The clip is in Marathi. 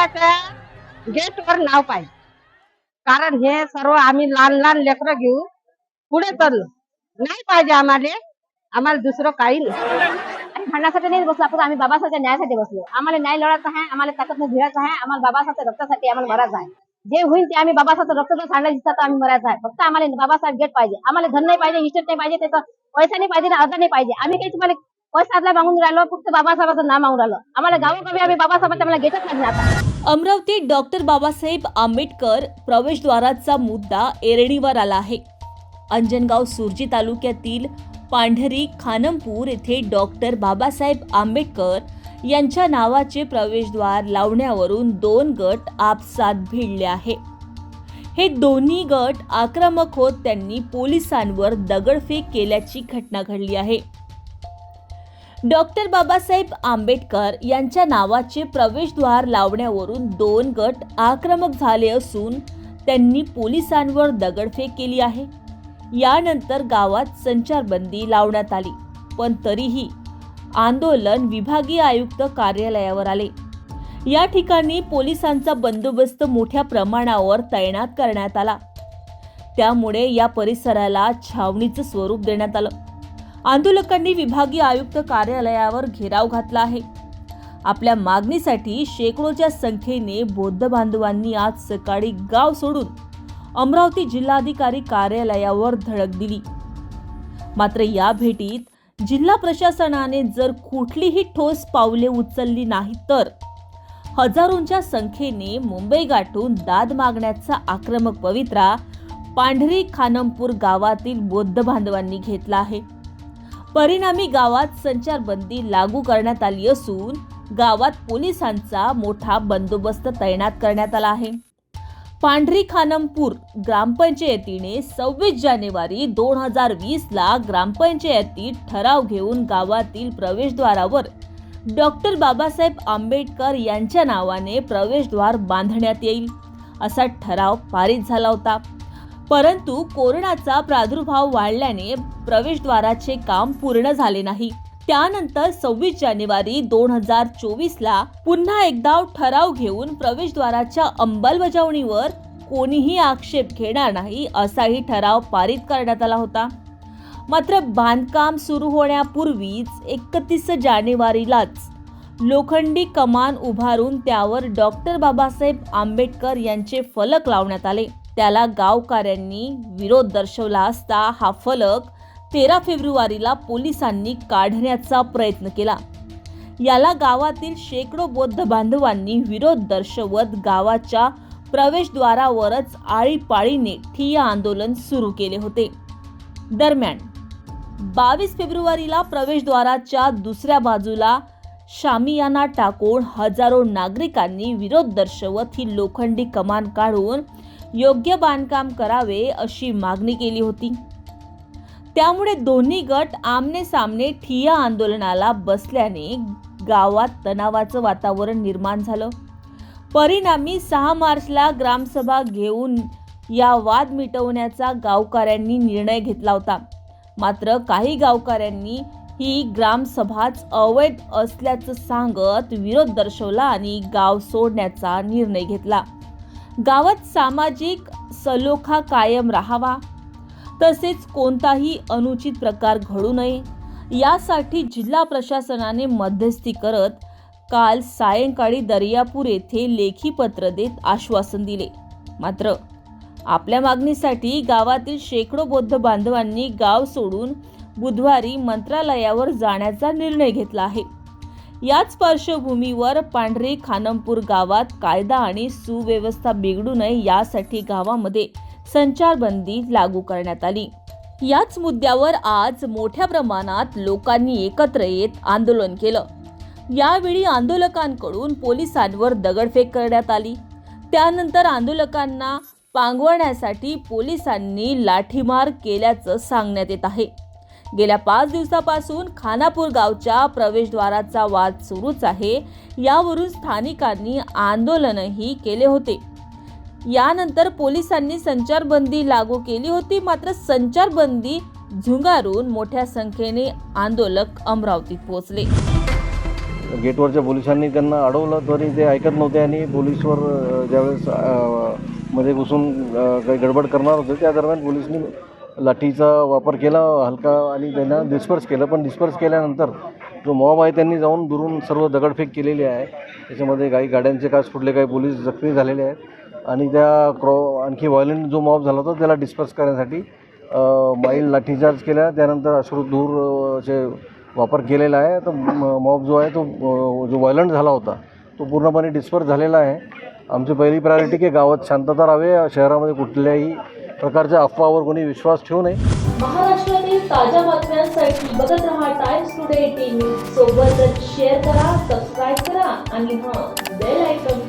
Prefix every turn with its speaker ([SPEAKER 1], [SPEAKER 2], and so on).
[SPEAKER 1] गेट गेटवर नाव पाहिजे. कारण हे सर्व आम्ही लहान लहान लेकरं घेऊन पुढे चाललो नाही पाहिजे आम्हाला आम्हाला दुसरं काही नाही.
[SPEAKER 2] भांडण्यासाठी नाही बसलो आपण आम्ही बाबासाहेबच्या न्यायासाठी बसलो. आम्हाला न्याय लढायचा आहे आम्हाला ताकद घ्यायचं आहे आम्हाला बाबासाहेबच्या रक्तासाठी आम्हाला मरायचं आहे. जे होईल ते आम्ही बाबासाहेब रक्त जर सांगण्याची इच्छा तर आम्ही मरायचं आहे. फक्त आम्हाला बाबासाहेब गेट पाहिजे. आम्हाला धन नाही पाहिजे इस्टेट नाही पाहिजे त्याचा पैसा नाही पाहिजे अर्धा नाही पाहिजे. आम्ही काही तुम्हाला मागून राहिलो फक्त बाबासाहेबाचं नाव मागून राहिलो. आम्हाला गावोगावी आम्ही बाबासाहेबांच्या नाही आता.
[SPEAKER 3] अमरावती डॉक्टर बाबासाहेब आंबेडकर प्रवेशद्वाराचा मुद्दा एरणीवर आला आहे. अंजनगाव सुरजी तालुक्यातील पांढरी खानमपूर येथे डॉक्टर बाबासाहेब आंबेडकर यांच्या नावाचे प्रवेशद्वार लावण्यावरून दोन गट आपसात भिडले आहे. हे दोन्ही गट आक्रमक होत त्यांनी पोलिसांवर दगडफेक केल्याची घटना घडली आहे. डॉक्टर बाबासाहेब आंबेडकर यांच्या नावाचे प्रवेशद्वार लावण्यावरून दोन गट आक्रमक झाले असून त्यांनी पोलिसांवर दगडफेक केली आहे. यानंतर गावात संचारबंदी लावण्यात आली पण तरीही आंदोलन विभागीय आयुक्त कार्यालयावर आले. या ठिकाणी पोलिसांचा बंदोबस्त मोठ्या प्रमाणावर तैनात करण्यात आला. त्यामुळे या परिसराला छावणीचं स्वरूप देण्यात आलं. आंदोलकांनी विभागीय आयुक्त कार्यालयावर घेराव घातला आहे. आपल्या मागणीसाठी शेकडोच्या संख्येने बौद्ध बांधवांनी आज सकाळी गाव सोडून अमरावती जिल्हाधिकारी कार्यालयावर धडक दिली. मात्र या भेटीत जिल्हा प्रशासनाने जर कुठलीही ठोस पावले उचलली नाही तर हजारोंच्या संख्येने मुंबई गाठून दाद मागण्याचा आक्रमक पवित्रा पांढरी खानमपूर गावातील बौद्ध बांधवांनी घेतला आहे. परिणामी गावात संचारबंदी लागू करण्यात आली असून गावात पोलिसांचा मोठा बंदोबस्त तैनात करण्यात आला आहे. पांढरी खानमपूर ग्रामपंचायतीने सव्वीस जानेवारी दोन हजार वीसला ग्रामपंचायतीत ठराव घेऊन गावातील प्रवेशद्वारावर डॉक्टर बाबासाहेब आंबेडकर यांच्या नावाने प्रवेशद्वार बांधण्यात येईल असा ठराव पारित झाला होता. परंतु कोरोनाचा प्रादुर्भाव वाढल्याने प्रवेशद्वाराचे काम पूर्ण झाले नाही. त्यानंतर सव्वीस जानेवारी दोन हजार चोवीस ला पुन्हा एकदा ठराव घेऊन प्रवेशद्वाराच्या अंमलबजावणीवर कोणीही आक्षेप घेणार नाही असाही ठराव पारित करण्यात आला होता. मात्र बांधकाम सुरू होण्यापूर्वीच एकतीस जानेवारीलाच लोखंडी कमान उभारून त्यावर डॉक्टर बाबासाहेब आंबेडकर यांचे फलक लावण्यात आले. त्याला गावकऱ्यांनी विरोध दर्शवला असता हा फलक तेरा फेब्रुवारीला पोलिसांनी काढण्याचा प्रयत्न केला. याला गावातील शेकडो बौद्ध बांधवांनी विरोध दर्शवत गावाच्या प्रवेशद्वारावरच आळीपाळीने ठिय्या आंदोलन सुरू केले होते. दरम्यान बावीस फेब्रुवारीला प्रवेशद्वाराच्या दुसऱ्या बाजूला शामियाना टाकून हजारो नागरिकांनी विरोध दर्शवत ही लोखंडी कमान काढून योग्य बांधकाम करावे अशी मागणी केली होती. त्यामुळे दोन्ही गट आमने सामने ठिया आंदोलनाला बसल्याने गावात तणावाचं वातावरण निर्माण झालं. परिणामी सहा मार्चला ग्रामसभा घेऊन या वाद मिटवण्याचा गावकऱ्यांनी निर्णय घेतला होता. मात्र काही गावकऱ्यांनी ही ग्रामसभाच अवैध असल्याचं सांगत विरोध दर्शवला आणि गाव सोडण्याचा निर्णय घेतला. गावात सामाजिक सलोखा कायम राहावा. तसेच कोणताही अनुचित प्रकार घडू नये. यासाठी जिल्हा प्रशासनाने मध्यस्थी करत काल सायंकाळी दर्यापूर येथे लेखी पत्र देत आश्वासन दिले. मात्र आपल्या मागणीसाठी गावातील शेकडो बौद्ध बांधवांनी गाव सोडून बुधवारी मंत्रालयावर जाण्याचा निर्णय घेतला आहे. याच पार्श्वभूमीवर पांढरी खानमपूर गावात कायदा आणि सुव्यवस्था बिघडू नये यासाठी गावामध्ये संचारबंदी लागू करण्यात आली. याच मुद्द्यावर आज मोठ्या प्रमाणात लोकांनी एकत्र येत आंदोलन केलं. यावेळी आंदोलकांकडून पोलिसांवर दगडफेक करण्यात आली. त्यानंतर आंदोलकांना पांगवण्यासाठी पोलिसांनी लाठीमार केल्याचं सांगण्यात येत आहे. गेल्या पाच दिवसापासून खानापूर गावच्या प्रवेशद्वाराचा वाद सुरूच आहे. यावरून स्थानिकांनी आंदोलनही केले होते. यानंतर पोलिसांनी संचारबंदी लागू केली होती. मात्र संचारबंदी झुंगारून मोठ्या संख्येने आंदोलक अमरावतीत पोहोचले.
[SPEAKER 4] गेटवरच्या पोलिसांनी त्यांना अडवलं तरी ते ऐकत नव्हते आणि पोलीसवर ज्यावेळेस मध्ये घुसून काही गडबड करणार होते त्या दरम्यान पोलिसांनी लाठीचा वापर केला हलका आणि त्यांना डिस्पर्स केलं. पण डिस्पर्स केल्यानंतर जो मॉब आहे त्यांनी जाऊन दुरून सर्व दगडफेक केलेली आहे. त्याच्यामध्ये काही गाड्यांचे काच फुटले काही पोलीस जखमी झालेले आहेत. आणि त्या क्रॉ आणखी व्हायलंट जो मॉब झाला होता त्याला डिस्पर्स करण्यासाठी माईल लाठीचार्ज केला. त्यानंतर अश्रुधूरचे वापर केलेला आहे तर मॉब जो आहे तो जो व्हायलंट झाला होता तो पूर्णपणे डिस्पर्स झालेला आहे. आमची पहिली प्रायोरिटी की गावात शांतता राहावे. शहरामध्ये कुठल्याही प्रकारच्या अफवावर कोणी विश्वास ठेवू नये.
[SPEAKER 3] महाराष्ट्रातील ताज्या बातम्यांसाठी बघत रहा टाइम्स टुडे टीव्ही सोबतच शेअर करा सबस्क्राईब करा आणि हा बेल आयकॉन